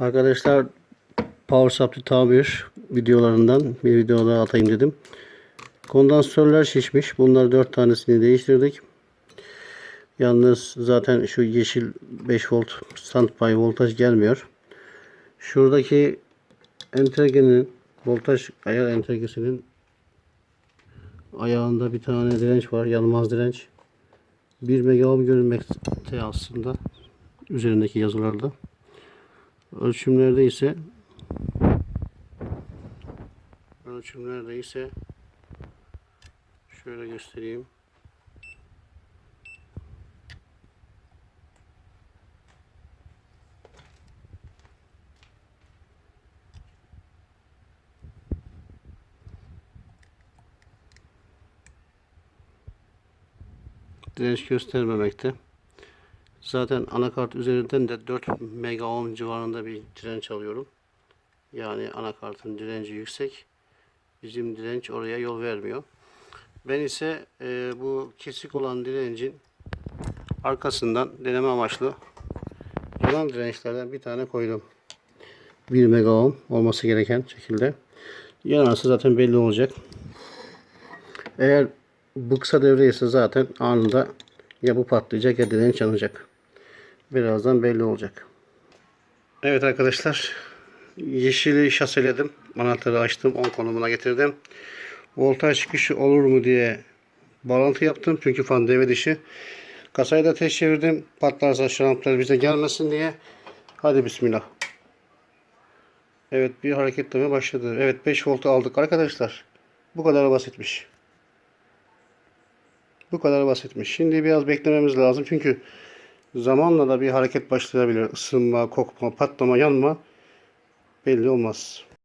Arkadaşlar Power Supply tabir videolarından bir video daha atayım dedim. Kondansatörler şişmiş. Bunlar 4 tanesini değiştirdik. Yalnız zaten şu yeşil 5 volt standby voltaj gelmiyor. Şuradaki entegrenin voltaj ayar entegresinin ayağında bir tane direnç var. Yanmaz direnç. 1 mega ohm görünmekte aslında üzerindeki yazılarda. Ölçümlerde ise ölçümlerde ise şöyle göstereyim. Direnç göstermemekte. Zaten anakart üzerinden de 4 mega ohm civarında bir direnç alıyorum. Yani anakartın direnci yüksek. Bizim direnç oraya yol vermiyor. Ben ise e, bu kesik olan direncin arkasından deneme amaçlı yanan dirençlerden bir tane koydum. 1 mega ohm olması gereken şekilde. Yanarsa zaten belli olacak. Eğer bu kısa ise zaten anında ya bu patlayacak ya direnç yanacak. Birazdan belli olacak. Evet arkadaşlar. Yeşili şaseledim. Anahtarı açtım. 10 konumuna getirdim. Voltaj çıkışı olur mu diye bağlantı yaptım. Çünkü fan devre dışı. Kasayı da test çevirdim. Patlarsa şaramplar bize gelmesin diye. Hadi bismillah. Evet bir hareketleme başladı. Evet 5 voltu aldık arkadaşlar. Bu kadar basitmiş. Bu kadar basitmiş. Şimdi biraz beklememiz lazım. Çünkü zamanla da bir hareket başlayabilir. Isınma, kokma, patlama, yanma belli olmaz.